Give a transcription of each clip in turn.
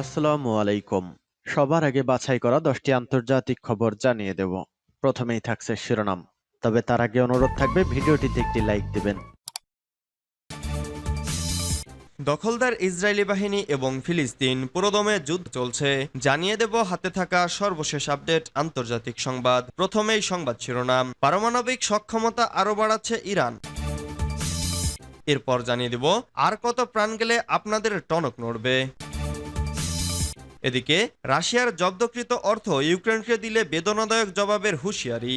আসসালামু আলাইকুম। সবার আগে বাছাই করা দশটি আন্তর্জাতিক খবর জানিয়ে দেব। প্রথমেই থাকছে শিরোনাম। তবে তার আগে অনুরোধ থাকবে, ভিডিওটিতে একটি লাইক দিবেন। দখলদার ইসরায়েলি বাহিনী এবং ফিলিস্তিন পুরোদমে যুদ্ধ চলছে। জানিয়ে দেব, হাতে থাকা সর্বশেষ আপডেট, আন্তর্জাতিক সংবাদ। প্রথমেই সংবাদ শিরোনাম। পারমাণবিক সক্ষমতা আরও বাড়াচ্ছে ইরান। এরপর জানিয়ে দেব, আর কত প্রাণ গেলে আপনাদের টনক নড়বে। এদিকে, রাশিয়ার জব্দকৃত অর্থ ইউক্রেনকে দিলে বেদনাদায়ক জবাবের হুঁশিয়ারি।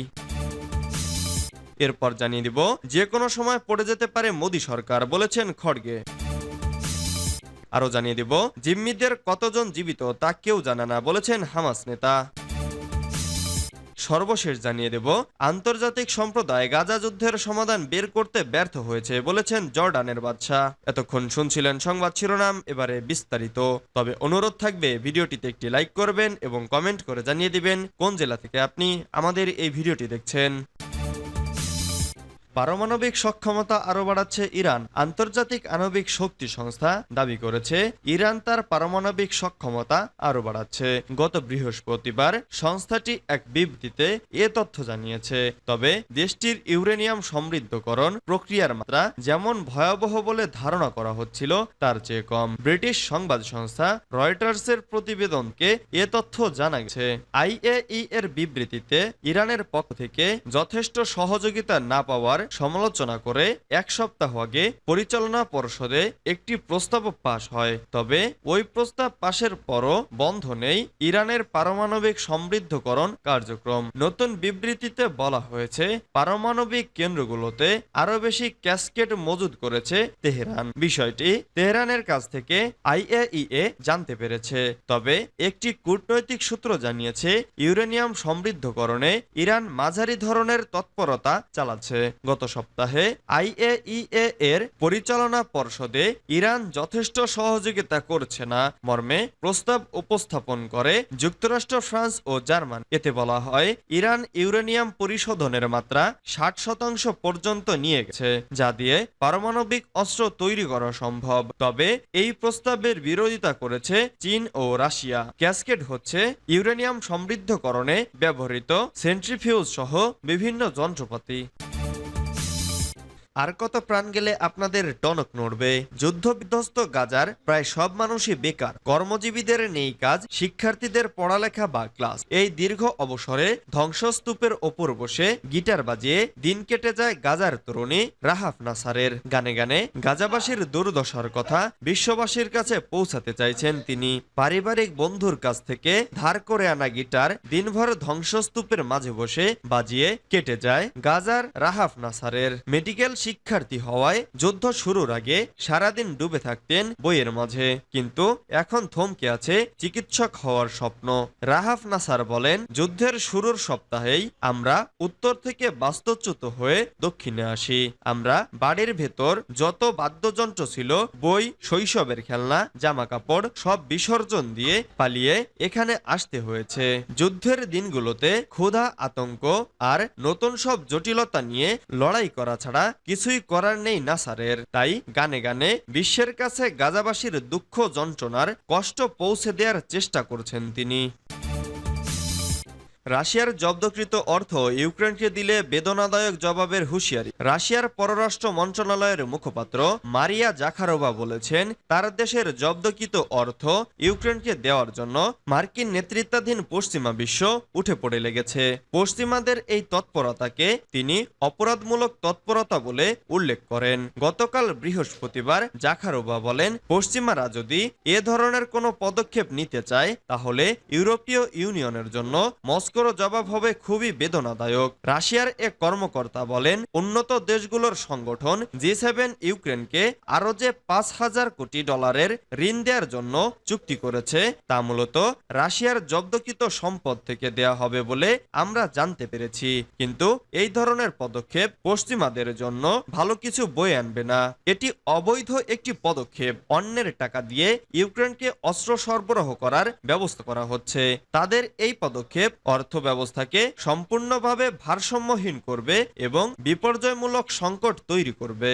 এরপর জানিয়ে দিব, যে কোনো সময় পড়ে যেতে পারে মোদী সরকার, বলেছেন খড়গে। আরও জানিয়ে দিব, জিম্মিদের কতজন জীবিত তা কেউ জানে না, বলেছেন হামাস নেতা। সর্বশেষ জানিয়ে দেব, আন্তর্জাতিক সম্প্রদায় গাজা যুদ্ধের সমাধান বের করতে ব্যর্থ হয়েছে বলেছেন জর্ডানের বাদশাহ। এতক্ষণ শুনছিলেন সংবাদ শিরোনাম, এবারে বিস্তারিত। তবে অনুরোধ থাকবে, ভিডিওটিতে একটি লাইক করবেন এবং কমেন্ট করে জানিয়ে দিবেন কোন জেলা থেকে আপনি আমাদের এই ভিডিওটি দেখছেন। পারমাণবিক সক্ষমতা আরও বাড়াচ্ছে ইরান। আন্তর্জাতিক আণবিক শক্তি সংস্থা দাবি করেছে, ইরান তার পারমাণবিক সক্ষমতা আরও বাড়াচ্ছে। গত বৃহস্পতিবার সংস্থাটি এক বিবৃতিতে এ তথ্য জানিয়েছে, তবে দেশটির ইউরেনিয়াম সমৃদ্ধকরণ প্রক্রিয়ার মাত্রা যেমন ভয়াবহ বলে ধারণা করা হচ্ছিল, তার চেয়ে কম। ব্রিটিশ সংবাদ সংস্থা রয়টার্সের প্রতিবেদনকে এ তথ্য জানা গেছে আইএই এর বিবৃতিতে ইরানের পক্ষ থেকে যথেষ্ট সহযোগিতা না পাওয়ার সমালোচনা করে এক সপ্তাহ আগে পরিচালনা পর্ষদে একটি প্রস্তাব পাশ হয়। তবে ওই প্রস্তাব পাশের পরও বন্ধ নেই ইরানের পারমাণবিক সমৃদ্ধকরণ কার্যক্রম। নতুন বিবৃতিতে বলা হয়েছে, পারমাণবিক কেন্দ্রগুলোতে আরও বেশি ক্যাসকেট মজুদ করেছে তেহরান। বিষয়টি তেহরানের কাছ থেকে আইএইএ জানতে পেরেছে। তবে একটি কূটনৈতিক সূত্র জানিয়েছে, ইউরেনিয়াম সমৃদ্ধকরণে ইরান মাঝারি ধরনের তৎপরতা চালাচ্ছে। গত সপ্তাহে আইএইএ এর পরিচালনা পর্ষদে ইরান যথেষ্ট সহযোগিতা করছে না। মর্মে প্রস্তাব উপস্থাপন করে যুক্তরাষ্ট্র, ফ্রান্স ও জার্মান। এতে বলা হয়, ইরান ইউরেনিয়াম পরিশোধনের মাত্রা ষাট শতাংশ পর্যন্ত নিয়ে গেছে, যা দিয়ে পারমাণবিক অস্ত্র তৈরি করা সম্ভব। তবে এই প্রস্তাবের বিরোধিতা করেছে চীন ও রাশিয়া। ক্যাসকেট হচ্ছে ইউরেনিয়াম সমৃদ্ধকরণে ব্যবহৃত সেন্ট্রিফিউজ সহ বিভিন্ন যন্ত্রপাতি। আর কত প্রাণ গেলে আপনাদের টনক নড়বে? যুদ্ধ বিধ্বস্ত গাজার প্রায় সব মানুষই বেকার। কর্মজীবীদের নেই কাজ, শিক্ষার্থীদের পড়ালেখা বা ক্লাস। এই দীর্ঘ অবসরে ধ্বংসস্তূপের ওপর বসে গিটার বাজিয়ে দিন কেটে যায় গাজার তরুণী রাহাফ নাসারের। গানে গানে গাজাবাসীর দুর্দশার কথা বিশ্ববাসীর কাছে পৌঁছাতে চাইছেন তিনি। পারিবারিক বন্ধুর কাছ থেকে ধার করে আনা গিটার দিনভর ধ্বংসস্তূপের মাঝে বসে বাজিয়ে কেটে যায় গাজার রাহাফ নাসারের। মেডিকেল শিক্ষার্থী হওয়ায় যুদ্ধ শুরুর আগে সারাদিন ডুবে থাকতেন বইয়ের মাঝে। কিন্তু এখন থমকে আছে চিকিৎসক হওয়ার স্বপ্ন। রাহাফ নাসার বলেন, যুদ্ধের শুরুর সপ্তাহেই আমরা উত্তর থেকে বাস্তুচ্যুত হয়ে দক্ষিণে আসি। আমরা বাড়ির ভেতর যত বাদ্যযন্ত্র ছিল, বই, শৈশবের খেলনা জামা কাপড় সব বিসর্জন দিয়ে পালিয়ে এখানে আসতে হয়েছে। যুদ্ধের দিনগুলোতে ক্ষুধা, আতঙ্ক আর নতুন সব জটিলতা নিয়ে লড়াই করা ছাড়া কিছুই করার নেই নাসারের তাই গানে গানে বিশ্বের কাছে গাজাবাসীর দুঃখ যন্ত্রণার কষ্ট পৌঁছে দেওয়ার চেষ্টা করছেন তিনি। রাশিয়ার জব্দকৃত অর্থ ইউক্রেনকে দিলে বেদনাদায়ক জবাবের হুঁশিয়ারি। রাশিয়ার পররাষ্ট্র মন্ত্রণালয়ের মুখপাত্র মারিয়া জাখারোভা বলেছেন, তার দেশের জব্দকৃত অর্থ ইউক্রেনকে দেওয়ার জন্য মার্কিন নেতৃত্বাধীন পশ্চিমা বিশ্ব উঠে পড়ে লেগেছে। পশ্চিমাদের এই তৎপরতাকে তিনি অপরাধমূলক তৎপরতা বলে উল্লেখ করেন। গতকাল বৃহস্পতিবার জাখারোভা বলেন, পশ্চিমারা যদি এ ধরনের কোনো পদক্ষেপ নিতে চায়, তাহলে ইউরোপীয় ইউনিয়নের জন্য মস্কোর জবাব হবে খুবই বেদনাদায়ক। রাশিয়ার এক কর্মকর্তা বলেন, উন্নত দেশগুলোর সংগঠন জি সেভেন ইউক্রেনকে আরও যে পাঁচ হাজার কোটি ডলারের ঋণ দেওয়ার জন্য চুক্তি করেছে, তা মূলত রাশিয়ার জব্দকৃত সম্পদ থেকে দেয়া হবে বলে আমরা জানতে পেরেছি। কিন্তু এই ধরনের পদক্ষেপ পশ্চিমাদের জন্য ভালো কিছু বয়ে আনবে না। এটি অবৈধ একটি পদক্ষেপ, অন্যের টাকা দিয়ে ইউক্রেনকে অস্ত্র সরবরাহ করার ব্যবস্থা করা হচ্ছে। তাদের এই পদক্ষেপ অর্থ ব্যবস্থাকে সম্পূর্ণভাবে ভারসাম্যহীন করবে এবং বিপর্যয়মূলক সংকট তৈরি করবে।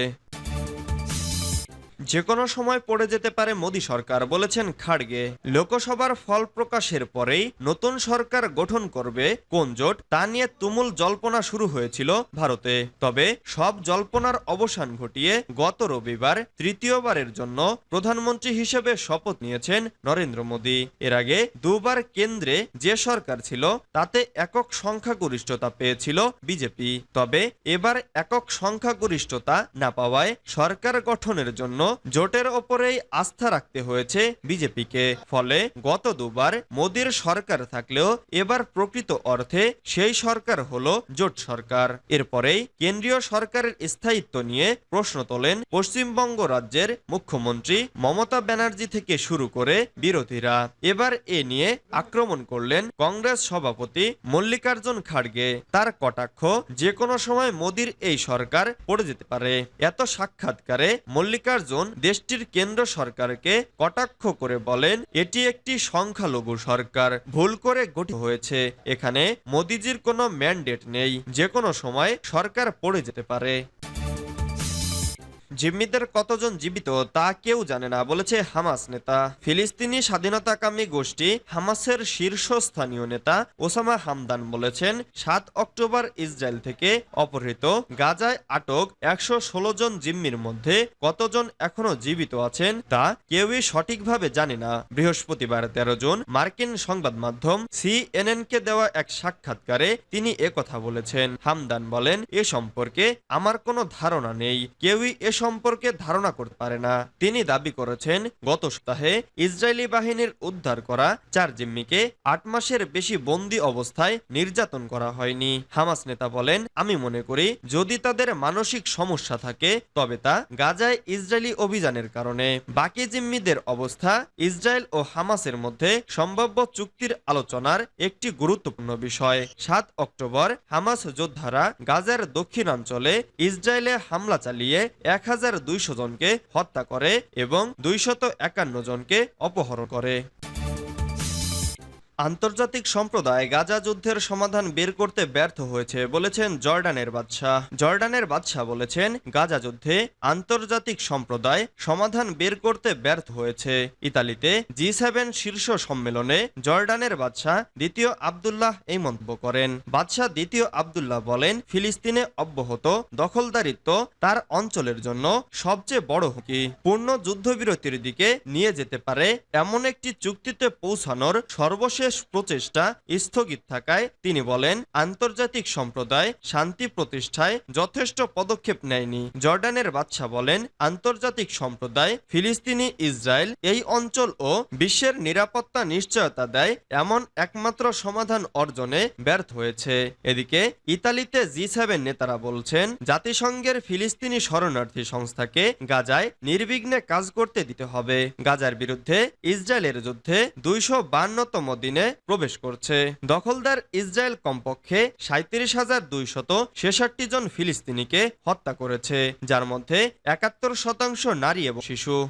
যে কোনো সময় পড়ে যেতে পারে মোদী সরকার, বলেছেন খাড়গে। লোকসভার ফল প্রকাশের পরেই নতুন সরকার গঠন করবে কোন জোট, তা নিয়ে তুমুল জল্পনা শুরু হয়েছিল ভারতে। তবে সব জল্পনার অবসান ঘটিয়ে গত রবিবার তৃতীয়বারের জন্য প্রধানমন্ত্রী হিসেবে শপথ নিয়েছেন নরেন্দ্র মোদী। এর আগে দুবার কেন্দ্রে যে সরকার ছিল, তাতে একক সংখ্যাগরিষ্ঠতা পেয়েছিল বিজেপি। তবে এবার একক সংখ্যাগরিষ্ঠতা না পাওয়ায় সরকার গঠনের জন্য জোটের ওপরেই আস্থা রাখতে হয়েছে বিজেপিকে। ফলে গত দুবার মোদীর সরকার থাকলেও এবার প্রকৃত অর্থে সেই সরকার হলো জোট সরকার। এরপরেই কেন্দ্রীয় সরকারের স্থায়িত্ব নিয়ে প্রশ্ন তোলেন পশ্চিমবঙ্গ রাজ্যের মুখ্যমন্ত্রী মমতা ব্যানার্জি থেকে শুরু করে বিরোধীরা। এবার এ নিয়ে আক্রমণ করলেন কংগ্রেস সভাপতি মল্লিকার্জুন খাড়গে। তার কটাক্ষ যে কোনো সময় মোদীর এই সরকার পড়ে যেতে পারে। এত সাক্ষাৎকারে মল্লিকার্জুন দেশটির কেন্দ্র সরকারকে কটাক্ষ করে বলেন, এটি একটি সংখ্যালঘু সরকার। ভুল করে গঠিত হয়েছে। এখানে মোদিজির কোনো ম্যান্ডেট নেই। যে কোনো সময় সরকার পড়ে যেতে পারে। জিম্মিদের কতজন জীবিত তা কেউ জানে না, বলেছে হামাস নেতা। ফিলিস্তিনি স্বাধীনতাকামী গোষ্ঠী হামাসের শীর্ষস্থানীয় নেতা ওসামা হামদান বলেছেন, সাত অক্টোবর ইসরায়েল থেকে অপহৃত গাজায় আটক একশো ষোলো জন জিম্মির মধ্যে কতজন এখনও জীবিত আছেন তা কেউই সঠিকভাবে জানে না। বৃহস্পতিবার তেরো জন মার্কিন সংবাদ মাধ্যম সিএনএন কে দেওয়া এক সাক্ষাৎকারে তিনি একথা বলেছেন। হামদান বলেন, এ সম্পর্কে আমার কোনো ধারণা নেই। কেউই এ সম্পর্কে ধারণা করতে পারে না। তিনি দাবি করেছেন, গত সপ্তাহে ইসরায়েলি বাহিনীর উদ্ধার করা চার জিম্মিকে আট মাসের বেশি বন্দি অবস্থায় নির্যাতন করা হয়নি। হামাস নেতা বলেন, আমি মনে করি, যদি তাদের মানসিক সমস্যা থাকে, তবে তা গাজায় ইসরায়েলি অভিযানের কারণে। বাকি জিম্মিদের অবস্থা ইসরায়েল ও হামাসের মধ্যে সম্ভাব্য চুক্তির আলোচনার একটি গুরুত্বপূর্ণ বিষয়। সাত অক্টোবর, হামাস যোদ্ধারা গাজার দক্ষিণাঞ্চলে ইসরায়েলে হামলা চালিয়ে এক হাজার দুইশো জনকে হত্যা করে এবং দুইশত একান্ন জনকে অপহরণ করে। আন্তর্জাতিক সম্প্রদায় গাজা যুদ্ধের সমাধান বের করতে ব্যর্থ হয়েছে বলেছেন জর্ডানের বাদশাহ। জর্ডানের বাদশাহ বলেছেন, গাজা যুদ্ধে আন্তর্জাতিক সম্প্রদায় সমাধান বের করতে ব্যর্থ হয়েছে। ইতালিতে জি সেভেন শীর্ষ সম্মেলনে জর্ডানের বাদশাহ দ্বিতীয় আবদুল্লাহ এই মন্তব্য করেন। বাদশাহ দ্বিতীয় আবদুল্লাহ বলেন, ফিলিস্তিনে অব্যাহত দখলদারিত্ব তার অঞ্চলের জন্য সবচেয়ে বড় হুমকি। পূর্ণ যুদ্ধবিরতির দিকে নিয়ে যেতে পারে এমন একটি চুক্তিতে পৌঁছানোর সর্বশেষ প্রচেষ্টা স্থগিত থাকায় তিনি বলেন, আন্তর্জাতিক সম্প্রদায় শান্তি প্রতিষ্ঠায় যথেষ্ট পদক্ষেপ নেয়নি। জর্ডানের বাদশাহ বলেন, আন্তর্জাতিক সম্প্রদায় ফিলিস্তিনি ইসরায়েল এই অঞ্চল ও বিশ্বের নিরাপত্তা নিশ্চয়তা দেয় এমন একমাত্র সমাধান অর্জনে ব্যর্থ হয়েছে। এদিকে ইতালিতে জি সেভেন নেতারা বলছেন, জাতিসংঘের ফিলিস্তিনি শরণার্থী সংস্থাকে গাজায় নির্বিঘ্নে কাজ করতে দিতে হবে। গাজার বিরুদ্ধে ইসরায়েলের যুদ্ধে দুইশো বান্নতম দিনে প্রবেশ করছে। দখলদার ইসরায়েল কমপক্ষে সাঁত্রিশ হাজার দুইশত ছেষট্টি জন ফিলিস্তিনিকে হত্যা করেছে, যার মধ্যে একাত্তর শতাংশ নারী এবং শিশু।